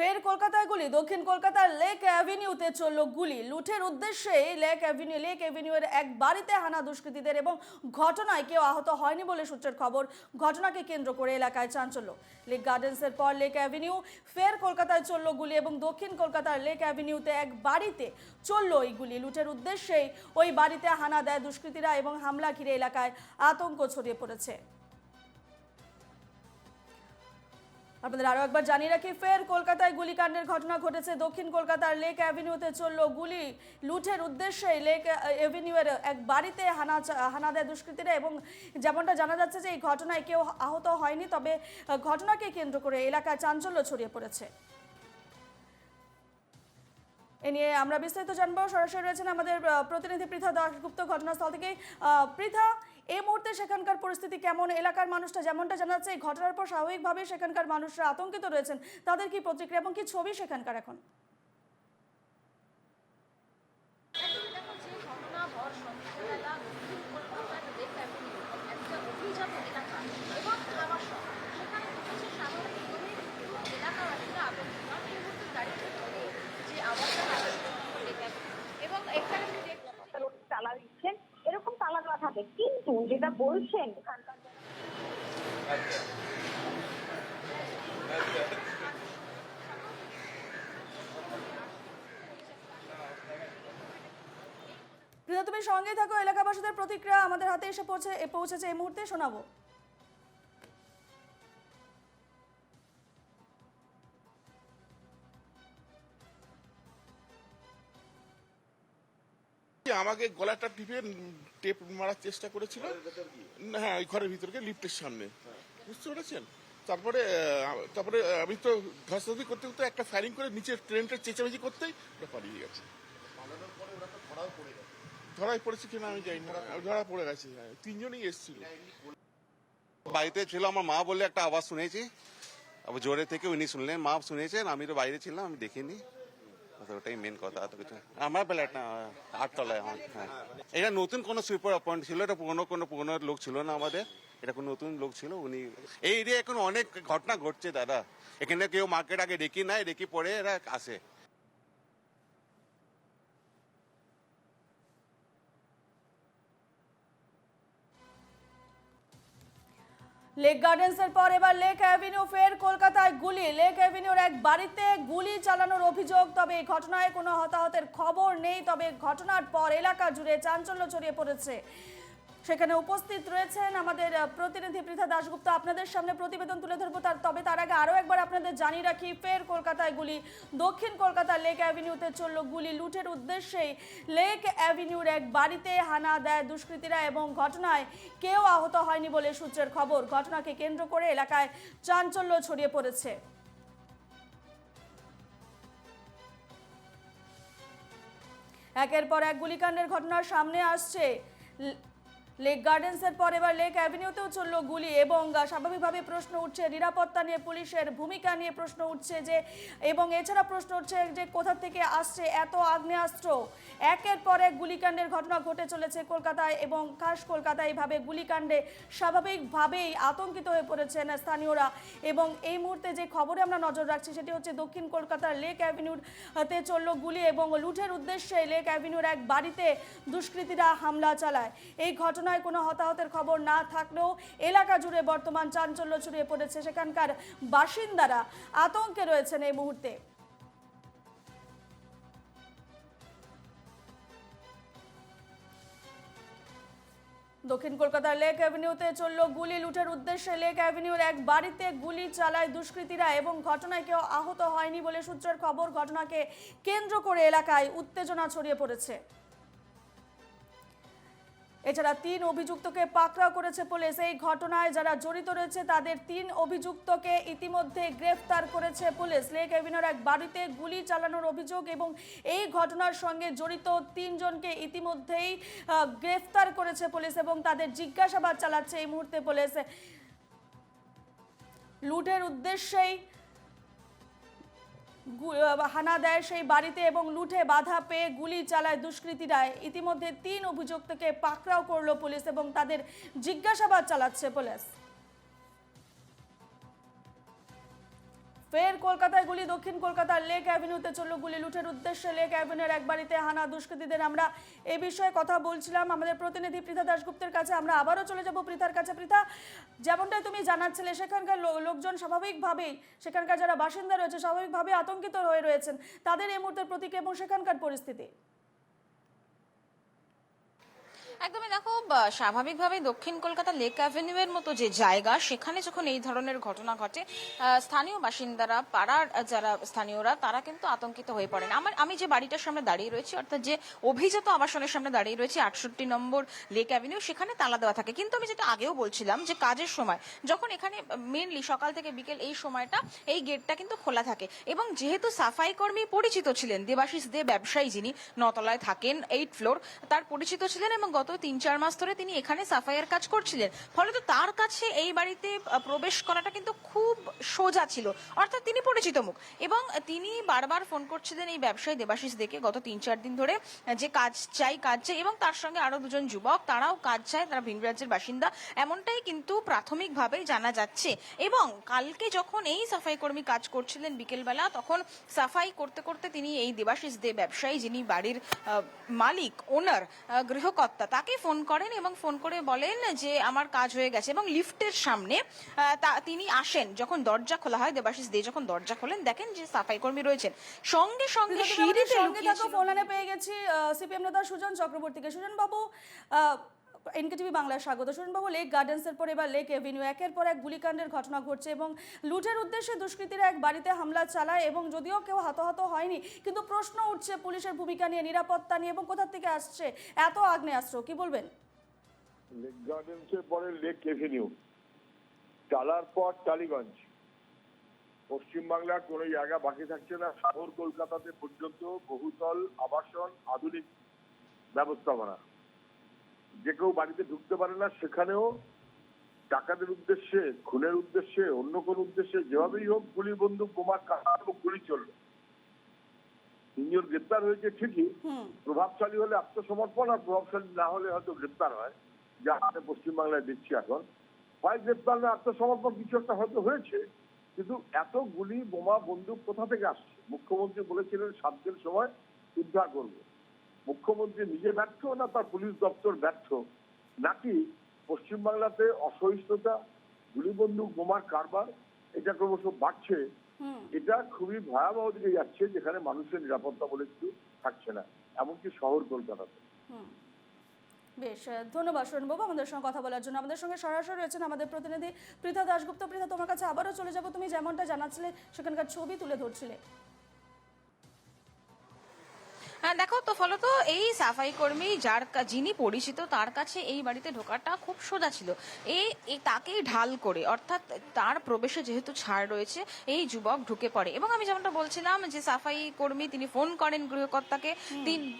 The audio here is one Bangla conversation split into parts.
ফের কলকাতায় গুলি। দক্ষিণ কলকাতার লেক অ্যাভিনিউতে চলল গুলি। লুঠের উদ্দেশ্যে লেক অ্যাভিনিউ, লেক অ্যাভিনিউয়ের এক বাড়িতে হানা দুষ্কৃতীদের এবং ঘটনায় কেউ আহত হয়নি বলে সূত্রের খবর। ঘটনাকে কেন্দ্র করে এলাকায় চাঞ্চল্য। লেক গার্ডেন্সের পর লেক অ্যাভিনিউ, ফের কলকাতায় চলল গুলি এবং দক্ষিণ কলকাতার লেক অ্যাভিনিউতে এক বাড়িতে চলল এই গুলি। লুঠের উদ্দেশ্যেই ওই বাড়িতে হানা দেয় দুষ্কৃতীরা এবং হামলা ঘিরে এলাকায় আতঙ্ক ছড়িয়ে পড়েছে। আপনাদের আরও একবার জানিয়ে রাখি, ফের কলকাতায় গুলিকাণ্ডের ঘটনা ঘটেছে। দক্ষিণ কলকাতার লেক অ্যাভিনিউতে চলল গুলি। লুঠের উদ্দেশ্যে লেক অ্যাভিনিউয়ের এক বাড়িতে হানা হানা দেয় দুষ্কৃতীরা এবং যেমনটা জানা যাচ্ছে যে এই ঘটনায় কেউ আহত হয়নি, তবে ঘটনাকে কেন্দ্র করে এলাকায় চাঞ্চল্য ছড়িয়ে পড়েছে। এ নিয়ে আমরা বিস্তারিত জানব। সরাসরি রয়েছেন আমাদের প্রতিনিধি পৃথা দাশগুপ্ত ঘটনাস্থল থেকে পৃথা এই মুহূর্তে সেখানকার পরিস্থিতি কেমন? এলাকার মানুষটা যেমনটা জানাচ্ছে, এই ঘটনার পর স্বাভাবিকভাবেই সেখানকার মানুষরা আতঙ্কিত রয়েছেন। তাদের কি প্রতিক্রিয়া এবং কি ছবি সেখানকার এখন একদমই দেখো যে ঘটনা হওয়ার সন্ধ্যাবেলা দক্ষিণ কলকাতার লেক অ্যাভিনিউ একটা অভিজাত এলাকা এবং খাবার শহর সেখানে ঘটেছে স্বাভাবিকভাবেই কিন্তু এলাকাবাসীরা আতঙ্কিত কারণ এই মুহূর্তে দাঁড়িয়ে থেকে যে আওয়াজটা আসছে লেক অ্যাভিনিউ এবং এখানে তুমি দেখতে পাচ্ছ রোড তালা দিচ্ছেন এরকম থাকে কিন্তু যেটা বলছেন তুমি সঙ্গে থাকো, এলাকাবাসীদের প্রতিক্রিয়া আমাদের হাতে এসে পৌঁছে পৌঁছেছে এই মুহূর্তে। শোনাবো। যে আমাকে গলাটা টিপে টেপ মারার চেষ্টা করেছিল। না, হ্যাঁ ওই ঘরের ভিতরে লিফটের সামনে। বুঝতে পেরেছেন? তারপরে তারপরে আমি তো ধস্তাধস্তি করতে করতে একটা ফায়ারিং করে নিচে ট্রেনটা চেঁচামেচি করতেই ওরা পালিয়ে গেছে। ধরাই পড়েছে কিনা আমি জানি না। ধরা পড়ে গেছে হ্যাঁ। তিনজনই এসেছিল। বাড়িতে ছিল আমার মা বলে একটা আওয়াজ শুনেছি। আবার জোরে থেকে উনি শুনলেন। মা শুনেছেন আমি তো বাইরে ছিলাম আমি দেখিনি। তো ওটাই মেন কথা, এত কিছু। আমার ফ্ল্যাট না আটতলায় আমার হ্যাঁ। এটা নতুন কোনো সুইপার অ্যাপয়েন্ট ছিল, এটা পুরনো কোনো পুরনো লোক ছিল না আমাদের। এটা কোনো নতুন লোক ছিল, উনি, এই এরিয়া এখন অনেক ঘটনা ঘটছে দাদা। এখানে কেউ মার্কেট আগে ডেকে নাই ডেকে পরে এরা আসে। লেক গার্ডেন্সের পর এবার লেক অ্যাভিনিউ ফের কলকাতায় গুলি। লেক অ্যাভিনিউর এক বাড়িতে গুলি চালানোর অভিযোগ, তবে এই ঘটনায় কোনো হতাহতের খবর নেই। তবে ঘটনার পর এলাকা জুড়ে চাঞ্চল্য ছড়িয়ে পড়েছে। সেখানে উপস্থিত রয়েছেন আমাদের প্রতিনিধি পৃথা দাশগুপ্ত। আপনাদের সামনে প্রতিবেদন তুলে ধরবো। তার, তবে তার আগে আরও একবার আপনাদের জানিয়ে রাখি, ফের কলকাতায় গুলি। দক্ষিণ কলকাতার লেক অ্যাভিনিউতে চলল গুলি। লুটের উদ্দেশ্যেই লেক অ্যাভিনিউর এক বাড়িতে হানা দেয় দুষ্কৃতীরা এবং ঘটনায় কেউ আহত হয়নি বলে সূত্রের খবর। ঘটনাকে কেন্দ্র করে এলাকায় চাঞ্চল্য ছড়িয়ে পড়েছে। একের পর এক গুলিকাণ্ডের ঘটনা সামনে আসছে। লেক গার্ডেন্সের পর এবার লেক অ্যাভিনিউতেও চলল গুলি এবং স্বাভাবিকভাবে প্রশ্ন উঠছে নিরাপত্তা নিয়ে, পুলিশের ভূমিকা নিয়ে প্রশ্ন উঠছে যে, এবং এছাড়া প্রশ্ন উঠছে যে কোথা থেকে আসছে এত আগ্নেয়াস্ত্র। একের পর এক গুলিকাণ্ডের ঘটনা ঘটে চলেছে কলকাতায় এবং খাস কলকাতায় এইভাবে গুলিকাণ্ডে স্বাভাবিকভাবেই আতঙ্কিত হয়ে পড়েছেন স্থানীয়রা। এবং এই মুহূর্তে যে খবরে আমরা নজর রাখছি সেটি হচ্ছে দক্ষিণ কলকাতার লেক অ্যাভিনিউতে চলল গুলি এবং লুঠের উদ্দেশ্যে লেক অ্যাভিনিউর এক বাড়িতে দুষ্কৃতীরা হামলা চালায়। এই ঘটনায় কোনো হতাহতের খবর না থাকলেও এলাকা জুড়ে বর্তমান চাঞ্চল্য ছড়িয়ে পড়েছে। সেখানকার বাসিন্দারা আতঙ্কে রয়েছেন এই মুহূর্তে। দক্ষিণ কলকাতার লেক অ্যাভিনিউতে চলল গুলি লুটের উদ্দেশ্যে লেক অ্যাভিনিউর এক বাড়িতে গুলি চালায় দুষ্কৃতীরা এবং ঘটনায় কেউ আহত হয়নি বলে সূত্রের খবর। ঘটনাকে কেন্দ্র করে এলাকায় উত্তেজনা ছড়িয়ে পড়েছে। এছাড়া তিন অভিযুক্তকে পাকড়াও করেছে পুলিশ। এই ঘটনায় যারা জড়িত রয়েছে, তাদের তিন অভিযুক্তকে ইতিমধ্যে গ্রেফতার করেছে পুলিশ। লেক এভিনিউর এক বাড়িতে গুলি চালানোর অভিযোগ এবং এই ঘটনার সঙ্গে জড়িত তিনজনকে ইতিমধ্যেই গ্রেফতার করেছে পুলিশ এবং তাদের জিজ্ঞাসাবাদ চালাচ্ছে এই মুহূর্তে পুলিশ। লুটের উদ্দেশ্যেই হানা দেয় সেই বাড়িতে এবং লুটে বাধা পেয়ে গুলি চালায় দুষ্কৃতীরা। ইতিমধ্যে তিন অভিযুক্তকে পাকড়াও করল পুলিশ এবং তাদের জিজ্ঞাসাবাদ চালাচ্ছে পুলিশ। ফের কলকাতায় গুলি, দক্ষিণ কলকাতার লেক অ্যাভিনিউতে চলল গুলি। লুটের উদ্দেশ্যে লেক অ্যাভিনিউর এক বাড়িতে হানা দুষ্কৃতীদের। আমরা এ বিষয়ে কথা বলছিলাম। আমাদের প্রতিনিধি পৃথা দাশগুপ্তের কাছে আমরা আবারও চলে যাব। পৃথার কাছে পৃথা, যেমনটাই তুমি জানাচ্ছিলে, সেখানকার লোকজন স্বাভাবিকভাবেই, সেখানকার যারা বাসিন্দা রয়েছে স্বাভাবিকভাবে আতঙ্কিত হয়ে রয়েছেন। তাদের এই মুহূর্তের প্রতীক এবং সেখানকার পরিস্থিতি। একদমই দেখো স্বাভাবিকভাবে দক্ষিণ কলকাতা লেক অ্যাভিনিউয়ের মতো যে জায়গা, সেখানে যখন এই ধরনের ঘটনা ঘটে স্থানীয় বাসিন্দারা, পাড়ার যারা স্থানীয়রা, তারা কিন্তু আতঙ্কিত হয়ে পড়েন। আমার, আমি যে বাড়িটার সামনে দাঁড়িয়ে রয়েছি, অর্থাৎ যে অভিজাত আবাসনের সামনে দাঁড়িয়ে রয়েছে, আটষট্টি নম্বর লেক অ্যাভিনিউ, সেখানে তালা দেওয়া থাকে। কিন্তু আমি যেটা আগেও বলছিলাম যে কাজের সময়, যখন এখানে মেনলি সকাল থেকে বিকেল এই সময়টা, এই গেটটা কিন্তু খোলা থাকে। এবং যেহেতু সাফাই কর্মী পরিচিত ছিলেন, দেবাশিস দে ব্যবসায়ী যিনি নতলায় থাকেন এইট ফ্লোর তার পরিচিত ছিলেন এবং গত তিন চার মাস ধরে তিনি এখানে সাফাইয়ের কাজ করছিলেন। ফলে তো তার কাছে এই বাড়িতে প্রবেশ করাটা কিন্তু খুব সোজা ছিল। অর্থাৎ তিনি পরিচিত মুখ। এবং তিনি বারবার ফোন করছিলেন এই ব্যবসায়ী দেবাশিস দেখে গত তিন চার দিন ধরে যে কাজ চাই কাজ চাই এবং তার সঙ্গে আরও দুজন যুবক, তারাও কাজ চায়, তারা ভিন রাজ্যের বাসিন্দা। এমনটাই কিন্তু প্রাথমিকভাবে জানা যাচ্ছে। এবং কালকে যখন এই সাফাই কর্মী কাজ করছিলেন বিকেলবেলা, তখন সাফাই করতে করতে তিনি এই দেবাশিস দে ব্যবসায়ী, যিনি বাড়ির মালিক, ওনার গৃহকর্তা তাকে ফোন করেন এবং ফোন করে বলেন যে আমার কাজ হয়ে গেছে এবং লিফটের সামনে তা- তিনি আসেন যখন দরজা খোলা হয় দেবাশিস দে যখন দরজা খোলেন দেখেন যে সাফাই কর্মী রয়েছেন। সঙ্গে সঙ্গে সিঁড়িতে লুকিয়ে পেয়ে গেছি সিপিএম নেতা সুজন চক্রবর্তীকে। সুজন বাবু এনকেটিভি বাংলায় স্বাগত। সুজন বাবু লেক গার্ডেন্সের পর এবার লেক এভিনিউ একের পর এক গুলিকাণ্ডের ঘটনা ঘটছে এবং লুটের উদ্দেশ্যে দুষ্কৃতীরা এক বাড়িতে হামলা চালায় এবং যদিও কেউ হতাহত হয়নি, কিন্তু প্রশ্ন উঠছে পুলিশের ভূমিকা নিয়ে, নিরাপত্তা নিয়ে এবং কোথা থেকে আসছে এত আগ্নেয়াস্ত্র, কি বলবেন? লেক গার্ডেন্সের পরে লেক এভিনিউ টালার পর টালিগঞ্জ। পশ্চিমবাংলার কোনো জায়গা বাকি থাকছে না। শহর কলকাতাতে পর্যন্ত বহুতল আবাসন, আধুনিক ব্যবস্থাপনা। যে কেউ বাড়িতে ঢুকতে পারে না সেখানেও টাকাদের উদ্দেশ্যে খুনের উদ্দেশ্যে অন্য কোন উদ্দেশ্যে যেভাবেই হোক গুলি বন্দুক বোমা কাটা এবং গুলি চলল তিনজন গ্রেপ্তার হয়েছে ঠিকই প্রভাবশালী হলে আত্মসমর্পণ আর প্রভাবশালী না হলে হয়তো গ্রেপ্তার হয় যা আমরা পশ্চিমবাংলায় দেখছি এখন। হয় গ্রেপ্তার না আত্মসমর্পণ কিছু একটা হয়তো হয়েছে কিন্তু এত গুলি বোমা বন্দুক কোথা থেকে আসছে? মুখ্যমন্ত্রী বলেছিলেন সাত দিন সময় উদ্ধার করব। মুখ্যমন্ত্রী নিজে ব্যর্থ না তার পুলিশ দপ্তর ব্যর্থ? নাকি পশ্চিমবাংলাতে অসহিষ্ণুতা গুলি বন্দুক বোমার কারবার এটা ক্রমশ বাড়ছে? এটা খুবই ভয়াবহ দিকে যাচ্ছে যেখানে মানুষের নিরাপত্তা বলে কিছু থাকছে না এমনকি শহর কলকাতাতে। বেশ ধন্যবাদ বাবু আমাদের সঙ্গে কথা বলার জন্য। আমাদের সঙ্গে সরাসরি রয়েছেন আমাদের প্রতিনিধি পৃথা দাশগুপ্ত। পৃথা তোমার কাছে আবারও চলে যাব। তুমি যেমনটা জানাচ্ছিলে সেখানকার ছবি তুলে ধরছিলে। হ্যাঁ দেখো তো ফলত এই সাফাই কর্মী যার যিনি পরিচিত তার কাছে এই বাড়িতে ঢোকাটা খুব সোজা ছিল। এই তাকেই ঢাল করে অর্থাৎ তার প্রবেশে যেহেতু ছাড় রয়েছে এই যুবক ঢুকে পড়ে। এবং আমি যেমনটা বলছিলাম যে সাফাই কর্মী তিনি ফোন করেন গৃহকর্তাকে।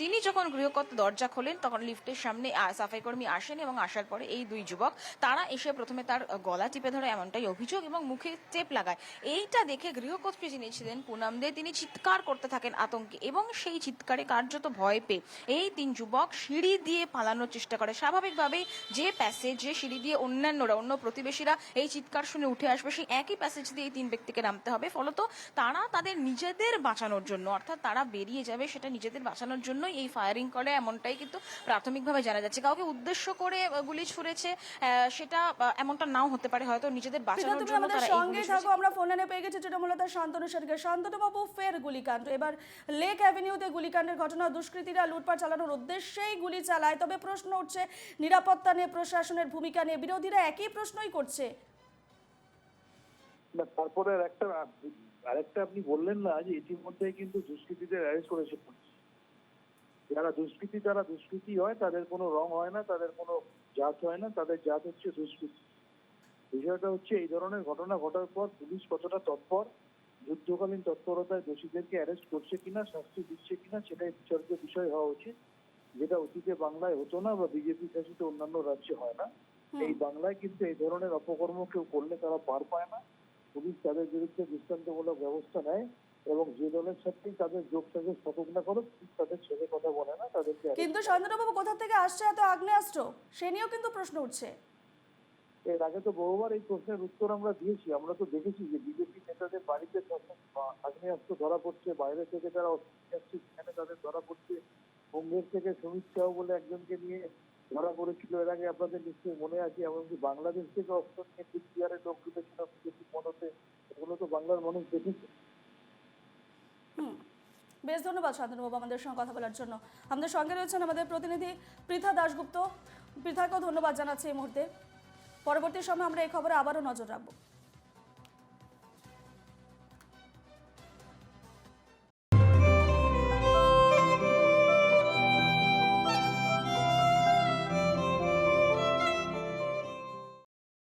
তিনি যখন গৃহকর্তা দরজা খোলেন তখন লিফটের সামনে সাফাই কর্মী আসেন এবং আসার পরে এই দুই যুবক তারা এসে প্রথমে তার গলা টিপে ধরে এমনটাই অভিযোগ এবং মুখে টেপ লাগায়। এইটা দেখে গৃহকর্ত্রী যিনি ছিলেন পুনাম দে তিনি চিৎকার করতে থাকেন আতঙ্কে এবং সেই চিৎকারে কার্যত ভয় পেয়ে। এই তিন যুবক সিঁড়ি দিয়ে পালানোর চেষ্টা করে। স্বাভাবিকভাবেই যে প্যাসেজ যে সিঁড়ি দিয়ে অন্যান্যরা অন্য প্রতিবেশীরা এই চিৎকার শুনে উঠে আসবে সেই একই প্যাসেজ দিয়ে এই তিন ব্যক্তিকে নামতে হবে। ফলত তারা তাদের নিজেদের বাঁচানোর জন্য অর্থাৎ তারা বেরিয়ে যাবে সেটা নিজেদের বাঁচানোর জন্যই এই ফায়ারিং করে এমনটাই কিন্তু প্রাথমিকভাবে জানা যাচ্ছে। কাউকে উদ্দেশ্য করে গুলি ছুড়েছে সেটা এমনটা নাও হতে পারে। হয়তো নিজেদের বাঁচানোর জন্য তারা সঙ্গে। থাকো আমরা ফোন পেয়ে গেছি তৃণমূল নেতা শান্তনু সেনকে শান্তনু বাবু ফের গুলিকাণ্ড। এবার লেক অ্যাভিনিউতে গুলিকাণ্ডের ঘটনা দুষ্কৃতীরা লুটপাট চালানোর উদ্দেশ্যেই গুলি চালায়। তবে প্রশ্ন উঠছে, নিরাপত্তা নিয়ে প্রশাসনের ভূমিকা নিয়ে বিরোধীরা একই প্রশ্নই করছে। তারপরে একটা আরেকটা আপনি বললেন না যে ইতিমধ্যে কিন্তু দুষ্কৃতীদের অ্যারেস্ট করেছে যারা দুষ্কৃতী যারা দুষ্কৃতী হয়, তাদের কোনো রং হয় না, তাদের কোনো জাত হয় না, তাদের জাত হচ্ছে দুষ্কৃতী। বিষয়টা হচ্ছে এই ধরনের ঘটনা ঘটার পর পুলিশ কতটা তৎপর যুদ্ধকালীন তৎপরতায় দোষীদেরকে অ্যারেস্ট করছে কিনা শাস্তি দিচ্ছে কিনা সেটাই বিচার্য বিষয় হওয়া উচিত। যেটা অতীতে বাংলায় হতো না বা বিজেপি শাসিত অন্যান্য রাজ্যে হয় না। এই বাংলায় কিন্তু এই ধরনের অপকর্ম কেউ করলে তারা পার পায় না। পুলিশ তাদের বিরুদ্ধে দৃষ্টান্তমূলক ব্যবস্থা নেয় এবং যে দলের সাথেই তাদের যোগ সাজেশ থাকুক না করো তাদের ছেড়ে কথা বলে না তাদেরকে কিন্তু করে। শান্তনু বাবু কোথা থেকে আসছে এত আগ্নেয়াস্ত্র? সে নিয়েও কিন্তু প্রশ্ন উঠছে। এর আগে তো বহুবার এই প্রশ্নের উত্তর আমরা দিয়েছি। আমরা তো দেখেছি যে বিজেপি নেতাদের বাড়িতে আগ্নেয়াস্ত্র ধরা পড়ছে, বাইরে থেকে নিয়ে আসছে সেখানে তাদের ধরা পড়ছে। মুঙ্গের থেকে সুমিত সাহু বলে একজনকে নিয়ে ধরা পড়েছিল। এর আগে আপনাদের নিশ্চয়ই মনে আছে, এমনকি বাংলাদেশ থেকে অস্ত্র নিয়ে কুচবিহারের লোক ঢুকেছিল বিজেপি মদতে এগুলো তো বাংলার মানুষ দেখেছে। বেশ ধন্যবাদ শান্তনুবাবু আমাদের সঙ্গে কথা বলার জন্য। আমাদের সঙ্গে রয়েছেন আমাদের প্রতিনিধি পৃথা দাশগুপ্ত। পৃথাকেও ধন্যবাদ জানাচ্ছি এই মুহূর্তে। পরবর্তী সময় আমরা এই খবরে আবারও নজর রাখব।